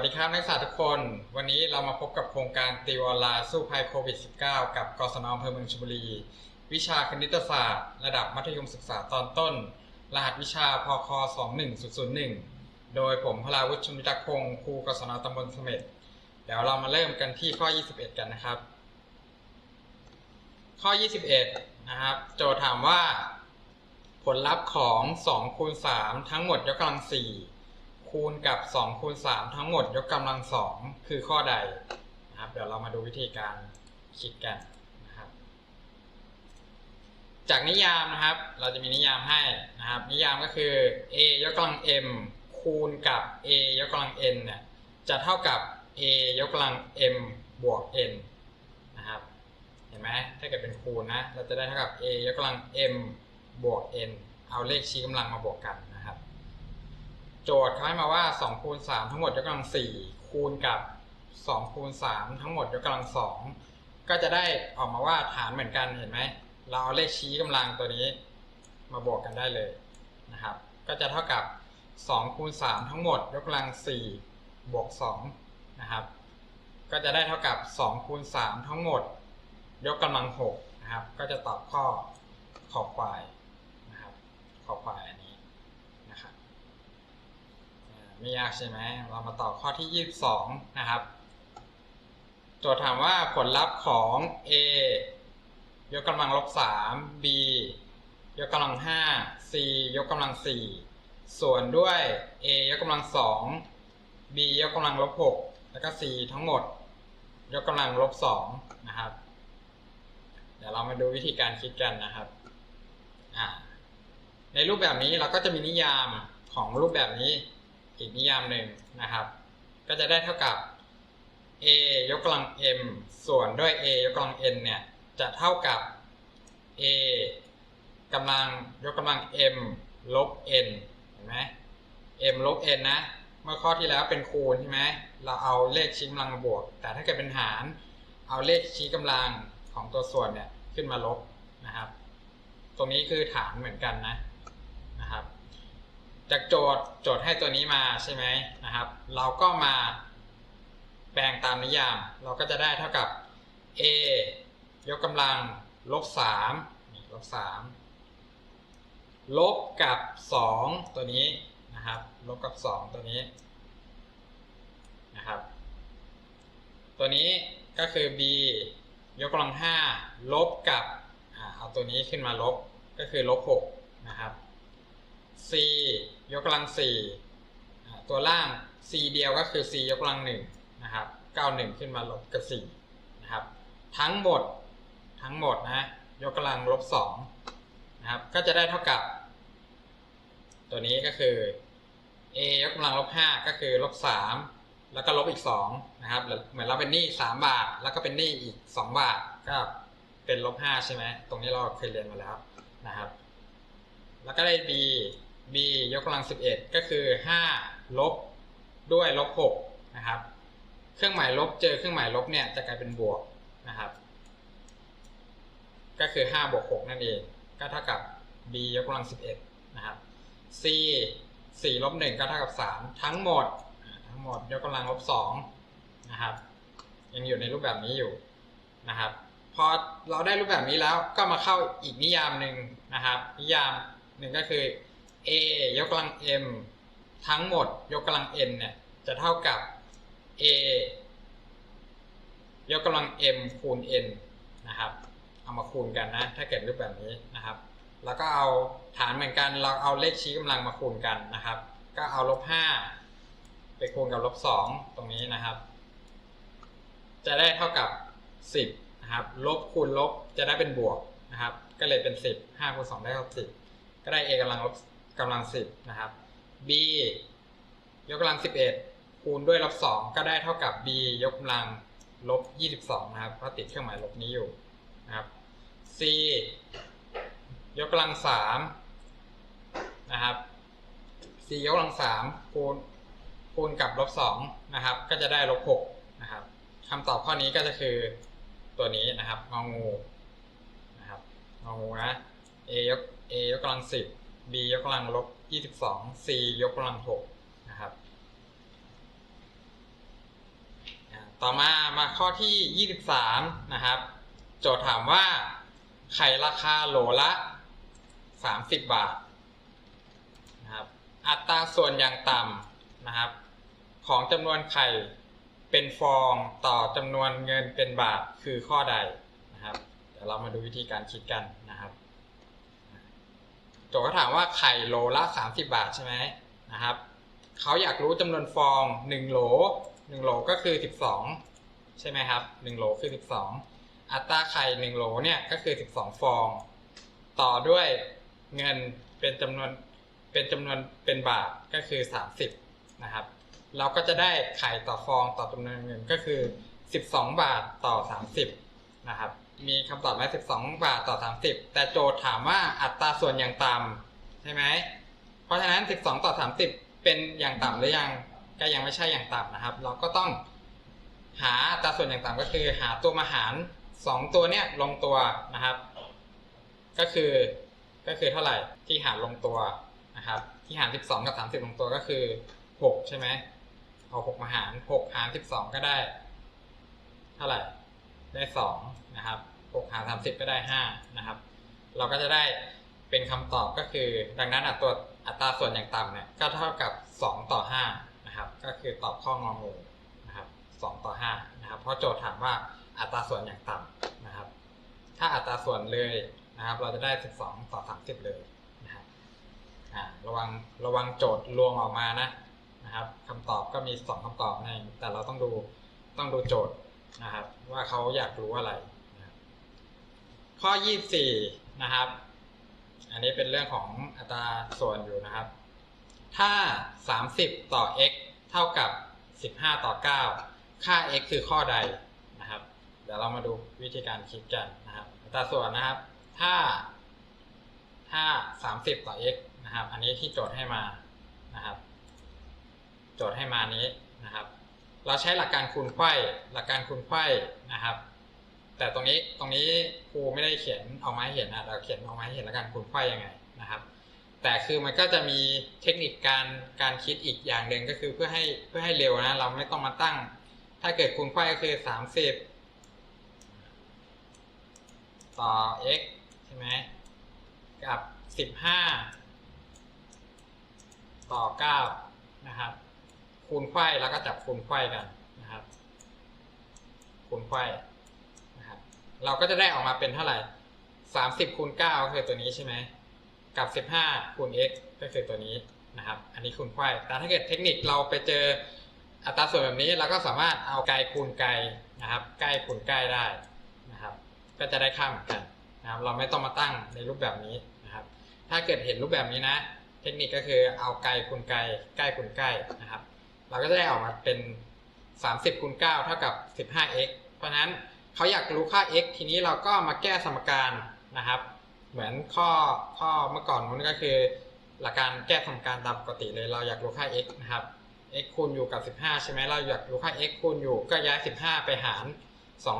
วัสดีครับนักศึกษาทุกคน วันนี้เรามาพบกับโครงการติวออนไลน์สู้ภัยโควิด -19 กับกศนอำเภอเมืองชลบุรี วิชาคณิตศาสตร์ ระดับมัธยมศึกษาตอนต้น รหัสวิชาพค21001 โดยผมพลาวุฒิชุมวิจักพงศ์ครูกศนตำบลเสม็ดเดี๋ยวเรามาเริ่มกันที่ข้อ 21 กันนะครับ ข้อ 21 นะครับ โจทย์ถามว่า ผลลัพธ์ของ2คูณ3ทั้งหมดยกกำลัง4 คูณกับ2คูณ3ทั้งหมดยกกำลัง2คือข้อใดนะครับเดี๋ยวเรามาดูวิธีการคิดกันนะครับจากนิยามนะครับ เราจะมีนิยามให้นะครับ นิยามก็คือ a ยกกำลัง m คูณกับ a ยกกำลัง n เนี่ยจะเท่ากับ a ยกกำลัง m บวก n นะครับเห็นไหมถ้าเกิดเป็นคูณนะเราจะได้เท่ากับ a ยกกำลัง m บวก n เอาเลขชี้กำลังมาบวกกันนะ โจทย์เขาให้มาว่า2คูณ3ทั้งหมดยกกำลัง4คูณกับ2คูณ3ทั้งหมดยกกำลัง2ก็จะได้ออกมาว่าฐานเหมือนกันเห็นไหมเราเอาเลขชี้กำลังตัวนี้มาบวกกันได้เลยนะครับ ก็จะเท่ากับ2คูณ3ทั้งหมดยกกำลัง4บวก2นะครับ ก็จะได้เท่ากับ2คูณ3ทั้งหมด ยกกำลัง6นะครับ ก็จะตอบข้อขอควายนะครับขอควายอันนี้ ไม่ยากใช่ไหม เรามาต่อข้อที่ 22 นะครับ โจทย์ถามว่าผลลัพธ์ของ a ยกกำลังลบ 3 b ยกกำลัง 5 c ยกกำลัง 4 ส่วนด้วย a ยกกำลัง 2 b ยกกำลังลบ 6 แล้วก็ c ทั้งหมด ยกกำลังลบ 2 นะครับ เดี๋ยวเรามาดูวิธีการคิดกันนะครับในรูปแบบนี้เราก็จะมีนิยามของรูปแบบนี้ อีกนิยามหนึ่งนะครับ ก็จะได้เท่ากับ a ยกกำลัง m ส่วนด้วย a ยกกำลัง n เนี่ยจะเท่ากับ a กำลังยกกำลัง m ลบ n เห็นไหม m ลบ n นะ เมื่อข้อที่แล้วเป็นคูณใช่ไหมเราเอาเลขชี้กำลังมาบวก แต่ถ้าเกิดเป็นหาร เอาเลขชี้กำลังของตัวส่วนเนี่ยขึ้นมาลบนะครับ ตรงนี้คือฐานเหมือนกันนะ จากโจทย์โจทย์ให้ตัวนี้มาใช่ไหมนะครับ เราก็มาแปลงตามนิยาม เราก็จะได้เท่ากับ a ยกกำลังลบสามลบสามลบกับสองตัวนี้นะครับ ลบกับสองตัวนี้นะครับ ตัวนี้ก็คือ b ยกกำลังห้าลบกับอเอาตัวนี้ขึ้นมาลบก็คือลบหกนะครับ c ยกกำลังสี่ตัวล่าง c เดียวก็คือ c ยกกำลังหนึ่งนะครับเก้าหนึ่งขึ้นมาลบกับสี่นะครับ ทั้งหมดทั้งหมดนะยกกำลังลบสองนะครับ ก็จะได้เท่ากับ ตัวนี้ก็คือ a ยกกำลังลบห้าก็คือลบสามแล้วก็ลบอีกสองนะครับเหมือนเราเป็นหนี้สามบาท แล้วก็เป็นหนี้อีกสองบาทก็เป็นลบห้าใช่ไหมตรงนี้เราเคยเรียนมาแล้วนะครับ แล้วก็ได้ b b ยกกำลัง 11 ก็คือ 5 ลบด้วยลบ6นะครับ เครื่องหมายลบเจอเครื่องหมายลบเนี่ยจะกลายเป็นบวกนะครับ ก็คือ 5 บวก 6 นั่นเอง ก็เท่ากับ b ยกกำลัง 11 นะครับ c 4ลบ1ก็เท่ากับ 3 ทั้งหมด ทั้งหมดยกกำลังลบ2นะครับ ยังอยู่ในรูปแบบนี้อยู่นะครับ พอเราได้รูปแบบนี้แล้วก็มาเข้าอีกนิยามหนึ่งนะครับ นิยามหนึ่งก็คือ a ยกกำลัง m ทั้งหมดยกกำลัง n เนี่ยจะเท่ากับ a ยกกำลัง m คูณ n นะครับ เอามาคูณกันนะ ถ้าเกิดรูปแบบนี้นะครับ แล้วก็เอาฐานเหมือนกันเราเอาเลขชี้กำลังมาคูณกันนะครับ ก็เอาลบ5ไปคูณกับลบ2ตรงนี้นะครับ จะได้เท่ากับ 10นะครับ ลบคูณลบจะได้เป็นบวกนะครับ ก็เลยเป็น 10 5คูณ2ได้เท่ากับ10ก็ได้ a กำลังลบ กำลัง10นะครับ b ยกกำลัง11คูณด้วยลบ2ก็ได้เท่ากับ b ยกกำลังลบ22นะครับเพราะติดเครื่องหมายลบนี้อยู่นะครับ c ยกกำลัง3นะครับ c ยกกำลัง3คูณคูณกับลบ2นะครับ ก็จะได้ลบ6นะครับคำตอบข้อนี้ก็จะคือตัวนี้นะครับงองูนะครับงองูนะ a ยก a ยกกำลัง10 b ยกกำลังลบ22 c ยกกำลัง6นะครับ ต่อมามาข้อที่ 23 นะครับ โจทย์ถามว่า ไข่ราคาโหลละ 30 บาทนะครับ อัตราส่วนอย่างต่ำนะครับ ของจำนวนไข่เป็นฟองต่อจำนวนเงินเป็นบาทคือข้อใดนะครับ เดี๋ยวเรามาดูวิธีการคิดกันนะครับ โจทย์ก็ถามว่าไข่โหลละ 30 บาทใช่ไหมนะครับเขาอยากรู้จำนวนฟอง1โหล1โหลก็คือ 12 ใช่ไหมครับ1โหลคือ 12 อัตราไข่1โหลเนี่ยก็คือ 12 ฟอง ต่อด้วยเงินเป็นจำนวนเป็นจำนวนเป็นบาทก็คือ 30นะครับเราก็จะได้ไข่ต่อฟองต่อจำนวนเงินก็คือ 12 บาทต่อ 30นะครับ มีคำตอบไหม12บาทต่อ30แต่โจทย์ถามว่าอัตราส่วนอย่างต่ำใช่ไหมเพราะฉะนั้น12ต่อ30เป็นอย่างต่ำหรือยังก็ยังไม่ใช่อย่างต่ำนะครับ เราก็ต้องหาอัตราส่วนอย่างต่ำก็คือ หาตัวมาหาร2ตัวเนี้ยลงตัวนะครับ ก็คือก็คือเท่าไหร่ที่หารลงตัวนะครับ ที่หาร12กับ30ลงตัวก็คือ6ใช่ไหมเอา6มาหาร6หาร12ก็ได้ เท่าไหร่ได้2 นะครับ6หาร30 ก็ได้ 5 นะครับ เราก็จะได้เป็นคำตอบก็คือ ดังนั้นอัตราอัตราส่วนอย่างต่ำเนี่ยก็เท่ากับ 2 ต่อ 5 นะครับ ก็คือตอบข้ององูนะครับ2ต่อ5นะครับ เพราะโจทย์ถามว่าอัตราส่วนอย่างต่ำนะครับ ถ้าอัตราส่วนเลยนะครับ เราจะได้ 12 ต่อ 30 เลยนะครับระวังระวังโจทย์ลวงออกมานะนะครับคำตอบก็มี 2คำตอบในแต่เราต้องดูต้องดูโจทย์นะครับ ว่าเขาอยากรู้อะไร ข้อ 24 นะครับ อันนี้เป็นเรื่องของอัตราส่วนอยู่นะครับ ถ้า 30 ต่อ x เท่ากับ 15 ต่อ 9 ค่า x คือข้อใดนะครับ เดี๋ยวเรามาดูวิธีการคิดกันนะครับ อัตราส่วนนะครับ ถ้า ถ้า 30 ต่อ x นะครับ อันนี้ที่โจทย์ให้มานะครับ โจทย์ให้มานี้นะครับ เราใช้หลักการคูณไขว้ หลักการคูณไขว้นะครับ แต่ตรงนี้ตรงนี้ครูไม่ได้เขียนออกมาให้เห็นนะเราเขียนออกมาให้เห็นแล้วกันคูณไขว้ยังไงนะครับ แต่คือมันก็จะมีเทคนิคการการคิดอีกอย่างหนึ่งก็คือเพื่อให้เพื่อให้เร็วนะเราไม่ต้องมาตั้ง ถ้าเกิดคูณไขว้ก็คือสามสิบต่อ x ใช่ไหมกับสิบห้าต่อเก้านะครับ คูณไขว้แล้วก็จับคูณไขว้กันนะครับ คูณไขว้นะครับ เราก็จะได้ออกมาเป็นเท่าไหร่สามสิบคูณเก้าก็คือตัวนี้ใช่ไหมกับสิบห้าคูณ x ก็คือตัวนี้นะครับ อันนี้คูณไขว้แต่ถ้าเกิดเทคนิคเราไปเจออัตราส่วนแบบนี้เราก็สามารถเอาไกลคูณไกลนะครับใกล้คูณใกล้ได้นะครับ ก็จะได้ค่าเหมือนกันนะครับ เราไม่ต้องมาตั้งในรูปแบบนี้นะครับ ถ้าเกิดเห็นรูปแบบนี้นะ เทคนิคก็คือเอาไกลคูณไกลใกล้คูณใกล้นะครับ เราก็จะได้ออกมาเป็น 30คูณ9เท่ากับ 15x เพราะนั้น เขาอยากรู้ค่า x ทีนี้เราก็มาแก้สมการนะครับ เหมือนข้อข้อเมื่อก่อนนู้นก็คือ หลักการแก้สมการตามปกติเลยเราอยากรู้ค่า x นะครับ x คูณอยู่กับ 15 ใช่ไหมเราอยากรู้ค่า x คูณอยู่ก็ย้าย 15 ไปหาร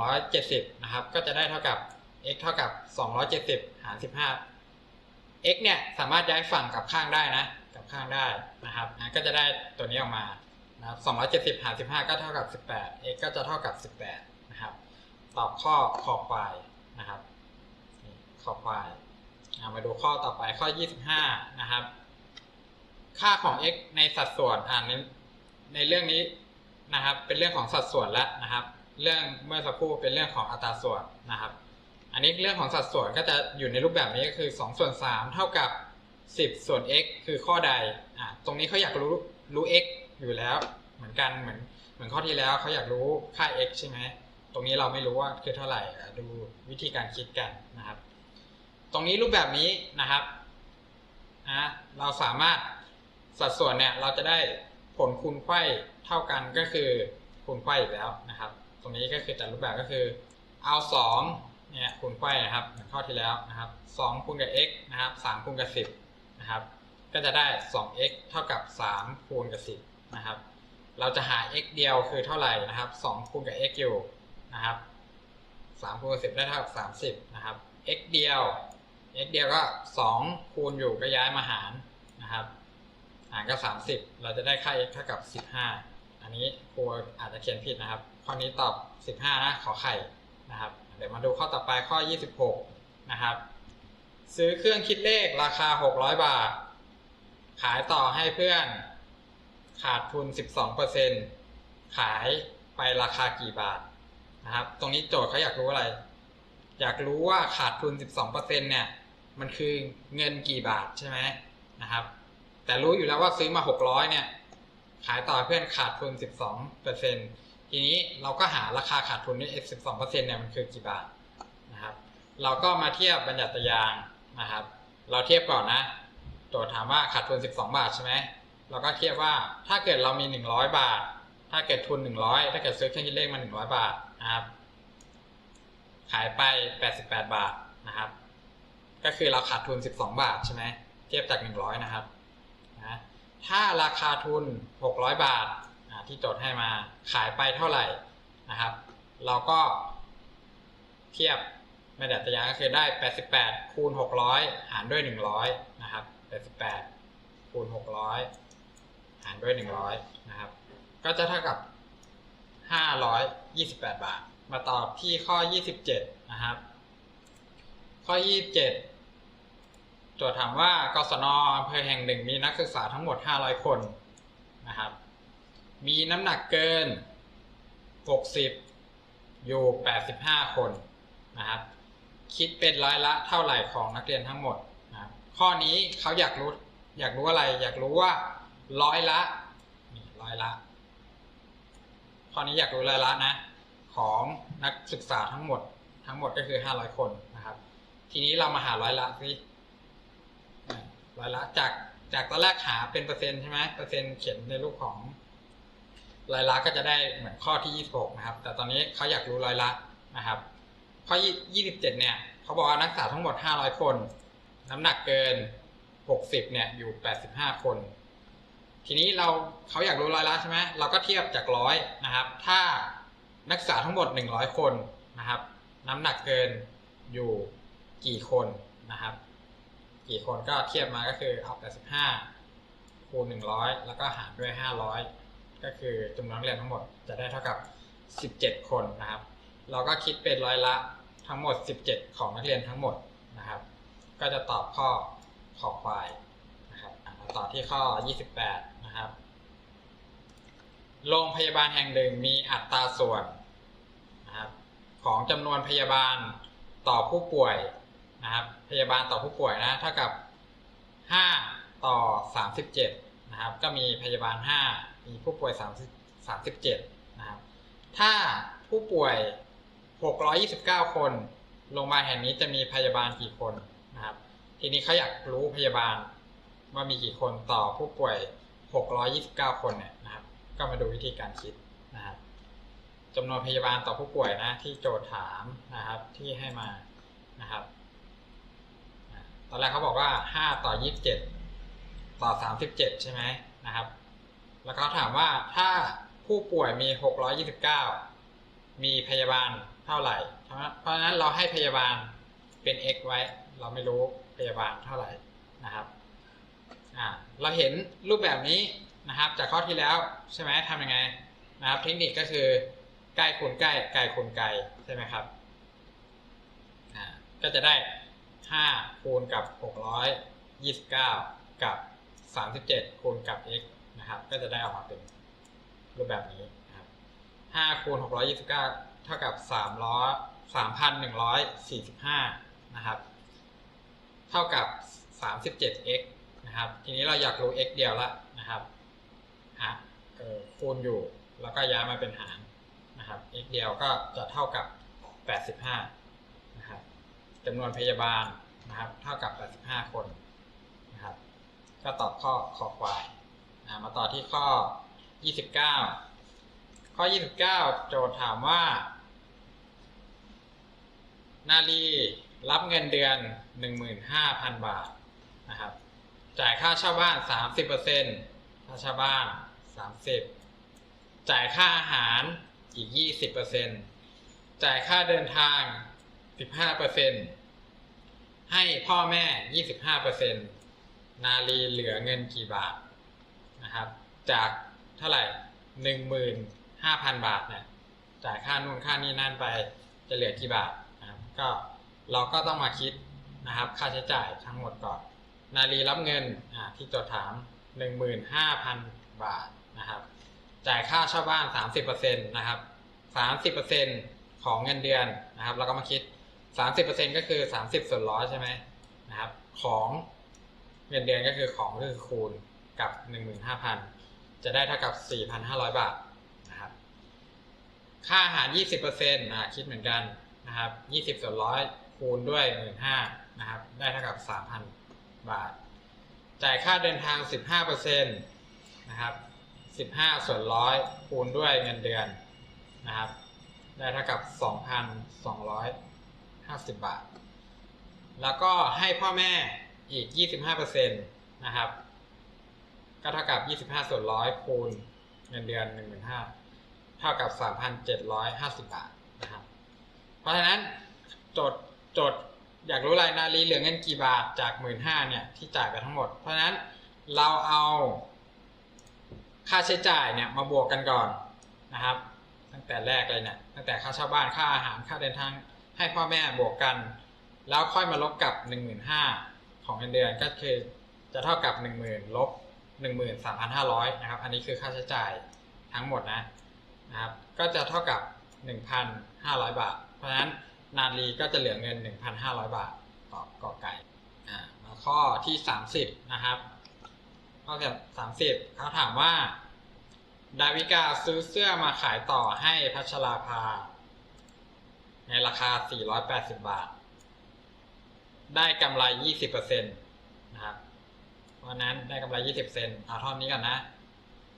270 นะครับ ก็จะได้เท่ากับ x เท่ากับ 270 หาร 15 x เนี่ยสามารถย้ายฝั่งกับข้างได้นะ กับข้างได้นะครับนะก็จะได้ตัวนี้ออกมานะครับ270 หาร 15 ก็เท่ากับ 18 x ก็จะเท่ากับ 18 ตอบข้อคอควายนะครับนี่คอควายมาดูข้อต่อไปข้อ 25 นะครับ ค่าของ x ในสัดส่วนอ่านในในเรื่องนี้นะครับ เป็นเรื่องของสัดส่วนแล้วนะครับ เรื่องเมื่อสักครู่เป็นเรื่องของอัตราส่วนนะครับ อันนี้เรื่องของสัดส่วนก็จะอยู่ในรูปแบบนี้ก็คือ 2 ส่วน 3 เท่ากับ 10 ส่วน x คือข้อใดอะตรงนี้เขาอยากรู้รู้ x อยู่แล้ว เหมือนกันเหมือนเหมือนข้อที่แล้วเขาอยากรู้ค่า x ใช่ไหม ตรงนี้เราไม่รู้ว่าคือเท่าไหร่ดูวิธีการคิดกันนะครับ ตรงนี้รูปแบบนี้นะครับนะเราสามารถสัดส่วนเนี่ยเราจะได้ผลคูณไขว้เท่ากันก็คือคูณไขว้อีกแล้วนะครับ ตรงนี้ก็คือจัดรูปแบบก็คือเอา2เนี่ยคูณไขว้นะครับเหมือนข้อที่แล้วนะครับ2คูณกับ x นะครับ3คูณกับ 10นะครับก็จะได้ 2x เท่ากับ 3 คูณกับ 10 นะครับ เราจะหา x เดียวคือเท่าไหร่นะครับ 2 คูณกับ x อยู่ นะครับ3คูณกับ10ได้เท่ากับ30นะครับ x เดียว x เดียวก็2คูณอยู่ก็ย้ายมาหารนะครับ หารก็30เราจะได้ค่า x เท่ากับ15อันนี้ครูอาจจะเขียนผิดนะครับขข้อนี้ตอบ15นะขอไข่นะครับ เดี๋ยวมาดูข้อต่อไปข้อ26นะครับ ซื้อเครื่องคิดเลขราคา600บาท ขายต่อให้เพื่อนขาดทุน 12%ขายไปราคากี่บาท นะครับ ตรงนี้โจทย์เขาอยากรู้อะไร อยากรู้ว่าขาดทุน 12%เนี่ย มันคือเงินกี่บาทใช่ไหมนะครับ แต่รู้อยู่แล้วว่าซื้อมา 600 เนี่ย ขายต่อเพื่อนขาดทุน 12%ทีนี้เราก็หาราคาขาดทุนนี่12%เนี่ยมันคือกี่บาทนะครับ เราก็มาเทียบบัญญัติยางนะครับ เราเทียบก่อนนะ โจทย์ถามว่าขาดทุน 12 บาทใช่ไหมเราก็เทียบว่าถ้าเกิดเรามี 100 บาท ถ้าเกิดทุน 100 ถ้าเกิดซื้อเครื่องคิดเลขมา 100 บาท นะครับ ขายไป 88 บาทนะครับ ก็คือเราขาดทุน 12 บาทใช่ไหมเทียบจาก 100 นะครับนะถ้าราคาทุน 600 บาทอ่าที่โจทย์ให้มาขายไปเท่าไหร่นะครับ เราก็เทียบในดัตยางก็คือได้ 88 คูณ 600 หารด้วย 100 นะครับ 88 คูณ 600 หารด้วย 100 นะครับ ก็จะเท่ากับ 528 บาท มาตอบที่ข้อ 27 นะครับ ข้อ 27 โจทย์ถามว่ากศนอำเภอแห่งหนึ่งมีนักศึกษาทั้งหมด 500 คนนะครับ มีน้ำหนักเกิน 60 อยู่ 85 คนนะครับ คิดเป็นร้อยละเท่าไหร่ของนักเรียนทั้งหมดนะครับข้อนี้เขาอยากรู้อยากรู้อะไร อยากรู้ว่าร้อยละนี่ร้อยละ ข้อนี้อยากรู้ร้อยละนะของนักศึกษาทั้งหมด ทั้งหมดก็คือ 500 คนนะครับ ทีนี้เรามาหาร้อยละสิร้อยละจากจากตอนแรกหาเป็นเปอร์เซ็นต์ใช่ไหมเปอร์เซ็นต์เขียนในรูปของรายละก็จะได้เหมือนข้อที่ 26 นะครับ แต่ตอนนี้เขาอยากรู้รายละนะครับ ข้อ 27 เนี่ยเขาบอกว่านักศึกษาทั้งหมด 500 คน น้ำหนักเกิน 60 เนี่ยอยู่ 85 คน ทีนี้เราเขาอยากรู้รายละใช่ไหมเราก็เทียบจากร้อยนะครับ ถ้านักศึกษาทั้งหมด 100 คนนะครับ น้ำหนักเกินอยู่กี่คนนะครับ กี่คนก็เทียบมาก็คือเอา85คูณ100 แล้วก็หารด้วย 500 ก็คือจำนวนนักเรียนทั้งหมดจะได้เท่ากับ 17 คนนะครับ เราก็คิดเป็นร้อยละทั้งหมด 17 ของนักเรียนทั้งหมดนะครับ ก็จะตอบข้อขอควายนะครับอะมาต่อที่ข้อ 28 นะครับ โรงพยาบาลแห่งหนึ่งมีอัตราส่วนนะครับของจำนวนพยาบาลต่อผู้ป่วยนะครับ พยาบาลต่อผู้ป่วยนะเท่ากับ 5 ต่อ 37 นะครับ ก็มีพยาบาล 5 มีผู้ป่วย 30 37 นะครับ ถ้าผู้ป่วย 629 คน โรงพยาบาลแห่งนี้จะมีพยาบาลกี่คนนะครับ ทีนี้เขาอยากรู้พยาบาลว่ามีกี่คนต่อผู้ป่วย 629 คนเนี่ยนะครับ ก็มาดูวิธีการคิดนะครับจำนวนพยาบาลต่อผู้ป่วยนะที่โจทย์ถามนะครับที่ให้มานะครับตอนแรกเขาบอกว่า 5 ต่อ 27 ต่อ 37 ใช่ไหมนะครับ แล้วเขาถามว่าถ้าผู้ป่วยมี 629 มีพยาบาลเท่าไหร่ เพราะฉะนั้นเราให้พยาบาลเป็น x ไว้ เราไม่รู้พยาบาลเท่าไหร่นะครับ อ่าเราเห็นรูปแบบนี้นะครับจากข้อที่แล้วใช่ไหมทำยังไงนะครับเทคนิคก็คือใกล้คูณใกล้ไกลคูณไกลใช่ไหมครับอ่าก็จะได้ 5 คูณกับ 629 กับ 37 คูณกับ x นะครับก็จะได้ออกมาเป็นรูปแบบนี้นะครับ5คูณ 629 เท่ากับ300 3,145 นะครับ เท่ากับ 37x นะครับ ทีนี้เราอยากรู้ x เดียวละนะครับหาเออคูณอยู่แล้วก็ย้ายมาเป็นหารนะครับ x เดียวก็จะเท่ากับ 85นะครับจำนวนพยาบาลนะครับเท่ากับ 85 คนนะครับ ก็ตอบข้อขอควายอ่ามาต่อที่ข้อ 29 ข้อ 29 โจทย์ถามว่า นาลีรับเงินเดือน 15,000 บาทนะครับ จ่ายค่าเช่าบ้าน30%ค่าเช่าบ้าน30จ่ายค่าอาหารอีก20%จ่ายค่าเดินทาง15%ให้พ่อแม่25%นาลีเหลือเงินกี่บาทนะครับ จากเท่าไหร่15,000บาทเนี่ยจ่ายค่านู่นค่านี่นั่นไปจะเหลือกี่บาทนะครับก็เราก็ต้องมาคิดนะครับ ค่าใช้จ่ายทั้งหมดก่อน นาลีรับเงินอ่าที่โจทย์ถาม 15,000 บาทนะครับ จ่ายค่าเช่าบ้าน 30%นะครับ 30%ของเงินเดือนนะครับ เราก็มาคิด 30%ก็คือ 30 ส่วนร้อยใช่ไหมนะครับ ของเงินเดือนก็คือของก็คือคูณกับ 15,000 จะได้เท่ากับ 4,500 บาทนะครับ ค่าอาหาร 20%อ่าคิดเหมือนกันนะครับ 20 ส่วนร้อยคูณด้วย 15,000นะครับ ได้เท่ากับ 3,000 บาท จ่ายค่าเดินทาง 15%นะครับ 15 ส่วนร้อยคูณด้วยเงินเดือนนะครับ ได้เท่ากับ 2,250 บาท แล้วก็ให้พ่อแม่อีก 25%นะครับ ก็เท่ากับ 25 ส่วนร้อยคูณเงินเดือน 15,000เท่ากับ 3,750 บาทนะครับ เพราะฉะนั้นโจทย์โจทย์ อยากรู้รายนารีเหลือเงินกี่บาทจาก15,000เนี่ยที่จ่ายไปทั้งหมด เพราะฉะนั้นเราเอาค่าใช้จ่ายเนี่ยมาบวกกันก่อนนะครับ ตั้งแต่แรกเลยเนี่ยตั้งแต่ค่าเช่าบ้านค่าอาหารค่าเดินทางให้พ่อแม่บวกกัน แล้วค่อยมาลบกับ 15,000ของเงินเดือนก็คือจะเท่ากับ 10,000ลบ13,500นะครับอันนี้คือค่าใช้จ่ายทั้งหมดนะนะครับก็จะเท่ากับ 1,500 บาท เพราะฉะนั้น นาลีก็จะเหลือเงิน 1,500 บาทต่อกอไก่อ่ามาข้อที่ 30 นะครับข้อที่30เขาถามว่า ดาวิกาซื้อเสื้อมาขายต่อให้พัชราภา ในราคา 480 บาท ได้กำไร 20%นะครับเพราะนั้นได้กำไร 20เซนต์เอาท่อนนี้ก่อนนะ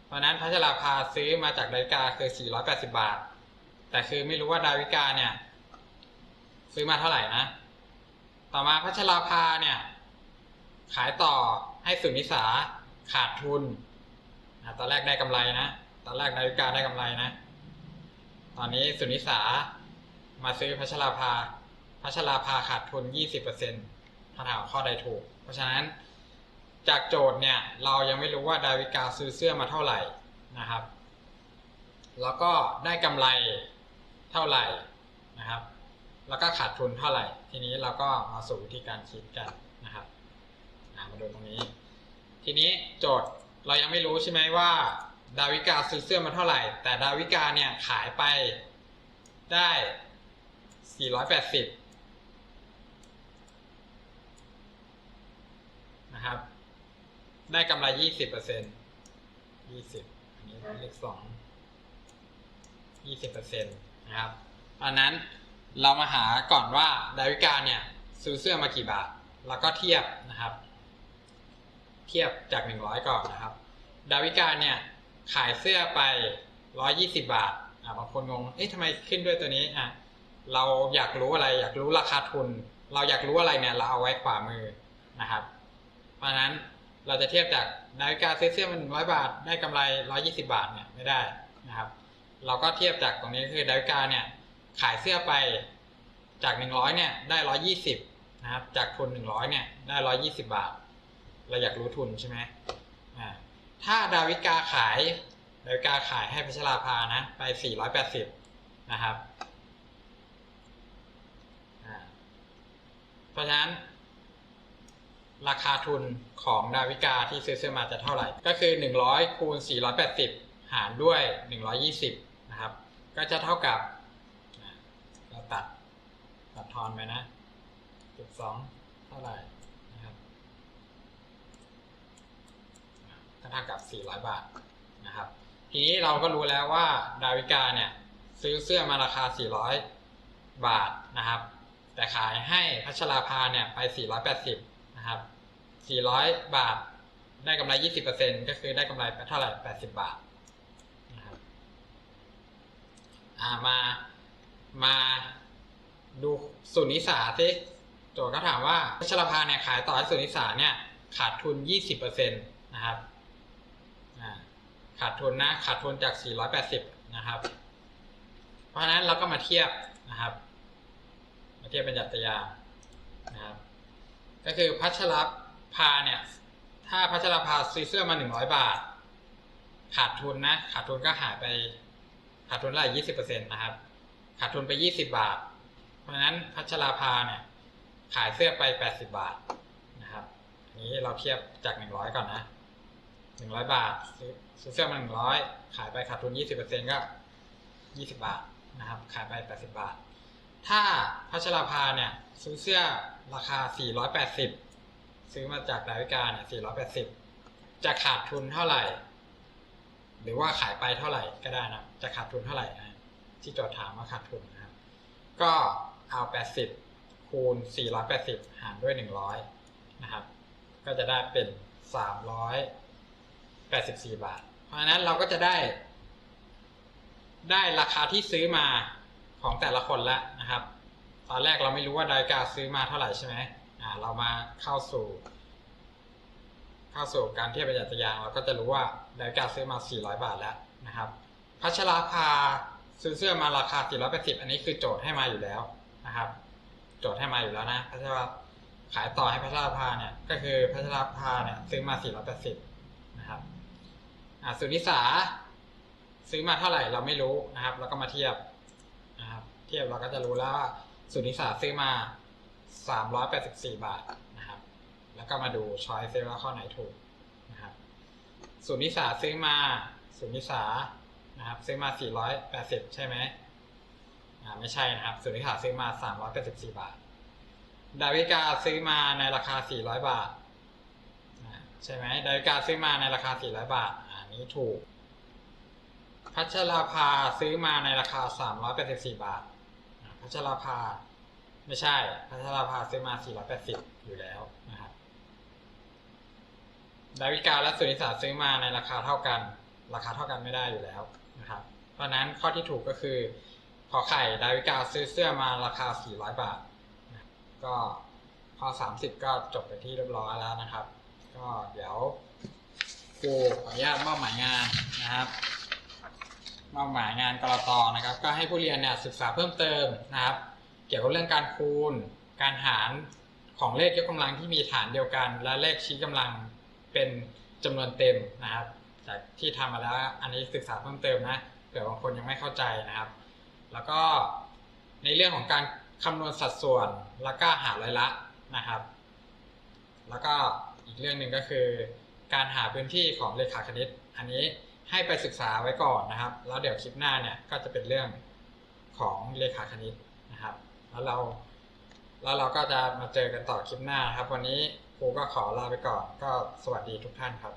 เพราะฉะนั้นพัชราภาซื้อมาจากดาวิกาคือ 480 บาท แต่คือไม่รู้ว่าดาวิกาเนี่ย ซื้อมาเท่าไหร่นะ ต่อมาพัชราภาเนี่ย ขายต่อให้สุนิสาขาดทุนนะตอนแรกได้กำไรนะ ตอนแรกดาวิกาได้กำไรนะ ตอนนี้สุนิสามาซื้อพัชราภา พัชราภาขาดทุน 20%ถ้าถามข้อใดถูก เพราะฉะนั้นจากโจทย์เนี่ย เรายังไม่รู้ว่าดาวิกาซื้อเสื้อมาเท่าไหร่นะครับ แล้วก็ได้กำไรเท่าไหร่นะครับ แล้วก็ขาดทุนเท่าไหร่ ทีนี้เราก็มาสู่วิธีการคิดกันนะครับมาดูตรงนี้ ทีนี้โจทย์เรายังไม่รู้ใช่ไหมว่า ดาวิกาซื้อเสื้อมาเท่าไหร่ แต่ดาวิกาเนี่ยขายไปได้ 480 นะครับ ได้กำไร 20เปอร์เซ็นต์20 อันนี้เลขสอง20เปอร์เซ็นต์นะครับอันนั้น เรามาหาก่อนว่าดาวิกาเนี่ยซื้อเสื้อมากี่บาท แล้วก็เทียบนะครับ เทียบจาก100ก่อนนะครับ ดาวิกาเนี่ยขายเสื้อไป120บาทอ่าบางคนงง เอ๊ะทำไมขึ้นด้วยตัวนี้อะเราอยากรู้อะไร อยากรู้ราคาทุน เราอยากรู้อะไรเนี่ยเราเอาไว้ขวามือนะครับ เพราะนั้นเราจะเทียบจากนาฬิกาซื้อเสื้อมันร้อยบาท ได้กำไร120บาทเนี่ยไม่ได้นะครับ เราก็เทียบจากตรงนี้คือนาฬิกาเนี่ย ขายเสื้อไปจาก 100เนี่ยได้ 120นะครับ จากทุน 100เนี่ยได้ 120 บาท เราอยากรู้ทุนใช่ไหมอ่าถ้าดาวิกาขายดาวิกาขายให้พัชราภานะไป 480นะครับเพราะฉะนั้น ราคาทุนของดาวิกาที่ซื้อเสื้อมาจะเท่าไหร่ ก็คือ 100คูณ480 หารด้วย 120นะครับ ก็จะเท่ากับ เราตัดตัดทอนไปนะจุดสองเท่าไหร่นะครับอ่าก็เท่ากับ 400 บาทนะครับ ทีนี้เราก็รู้แล้วว่าดาวิกาเนี่ยซื้อเสื้อมาราคา 400 บาทนะครับ แต่ขายให้พัชราภาเนี่ยไป 480 นะครับ 400 บาทได้กำไร 20%ก็คือได้กำไรเท่าไหร่ 80 บาทนะครับอ่ามา มาดูสุนิสาสิโจทย์ก็ถามว่าพัชรภาเนี่ยขายต่อให้สุนิสาเนี่ยขาดทุน 20%นะครับขาดทุนนะขาดทุนจาก 480 นะครับ เพราะฉะนั้นเราก็มาเทียบนะครับ มาเทียบเป็นจัตยานะครับ ก็คือพัชรภาเนี่ย ถ้าพัชรภาซื้อเสื้อมา 100 บาท ขาดทุนนะ ขาดทุนก็หายไป ขาดทุนเท่าไหร่ยี่สิบเปอร์เซ็นต์นะครับ ขาดทุนไปยี่สิบาท เพราะฉะนั้นพัชราภาเนี่ย ขายเสื้อไปแปดสิบาทนะครับนี้เราเทียบจากหนึ่งร้อยก่อนนะหนึ่งร้อยบาทซื้อเสื้อมาหนึ่งร้อยขายไปขาดทุนยี่สิบเปอร์เซ็นก็ยี่สิบาทนะครับ ขายไปแปดสิบาท ถ้าพัชราภาเนี่ย ซื้อเสื้อราคาสี่ร้อยแปดสิบซื้อมาจากดาวิกาเนี่ยสี่ร้อยแปดสิบจะขาดทุนเท่าไหร่ หรือว่าขายไปเท่าไหร่ก็ได้นะ จะขาดทุนเท่าไหร่ ที่โจทย์ถามว่าขาดทุนนะครับ ก็เอาแปดสิบคูณสี่ร้อยแปดสิบหารด้วยหนึ่งร้อยนะครับ ก็จะได้เป็นสามร้อยแปดสิบสี่บาท เพราะฉะนั้นเราก็จะได้ ได้ราคาที่ซื้อมาของแต่ละคนแล้วนะครับ ตอนแรกเราไม่รู้ว่าดาวิกาซื้อมาเท่าไหร่ใช่ไหมอ่า เรามาเข้าสู่ เข้าสู่การเทียบประหยัดยางเราก็จะรู้ว่าดาวิกาซื้อมา 400 บาทแล้วนะครับ พัชราภา ซื้อเสื้อมาราคา480อันนี้คือโจทย์ให้มาอยู่แล้วนะครับ โจทย์ให้มาอยู่แล้วนะพัชราขายต่อให้พัชราภาเนี่ย ก็คือพัชราภาเนี่ยซื้อมา480นะครับอ่าสุนิสาซื้อมาเท่าไหร่เราไม่รู้นะครับ แล้วก็มาเทียบนะครับ เทียบเราก็จะรู้แล้วว่าสุนิสาซื้อมา384บาทนะครับ แล้วก็มาดูช้อยเซว่าข้อไหนถูกนะครับสุนิสาซื้อมาสุนิสา นะครับซื้อมา 480 ใช่ไหมอ่าไม่ใช่นะครับสุนิสาซื้อมา 384 บาท ดาวิกาซื้อมาในราคา 400 บาทใช่ไหมดาวิกาซื้อมาในราคา 400 บาทอ่านี้ถูก พัชราภาซื้อมาในราคา 384 บาท พัชราภาไม่ใช่ พัชราภาซื้อมา 480 อยู่แล้วนะครับดาวิกาและสุนิสาซื้อมาในราคาเท่ากัน ราคาเท่ากันไม่ได้อยู่แล้ว รับเพราะนั้นข้อที่ถูกก็คือ ขอไข่ดาวิกาซื้อเสื้อมาราคา 400 บาท ก็ข้อ 30 ก็จบไปที่เรียบร้อยแล้วนะครับ ก็เดี๋ยวครูขออนุญาตมอบหมายงานนะครับมอบหมายงานกรตนะครับ ก็ให้ผู้เรียนเนี่ยศึกษาเพิ่มเติมนะครับ เกี่ยวกับเรื่องการคูณ การหารของเลขยกกำลังที่มีฐานเดียวกัน และเลขชี้กำลังเป็นจำนวนเต็มนะครับ จากที่ทำมาแล้วอันนี้ศึกษาเพิ่มเติมนะ เผื่อบางคนยังไม่เข้าใจนะครับ แล้วก็ในเรื่องของการคำนวณสัดส่วนแล้วก็หารายละนะครับ แล้วก็อีกเรื่องหนึ่งก็คือ การหาพื้นที่ของเลขาคณิต อันนี้ให้ไปศึกษาไว้ก่อนนะครับ แล้วเดี๋ยวคลิปหน้าเนี่ยก็จะเป็นเรื่องของเลขาคณิตนะครับ แล้วเราแล้วเราก็จะมาเจอกันต่อคลิปหน้าครับ วันนี้ครูก็ขอลาไปก่อน ก็สวัสดีทุกท่านครับ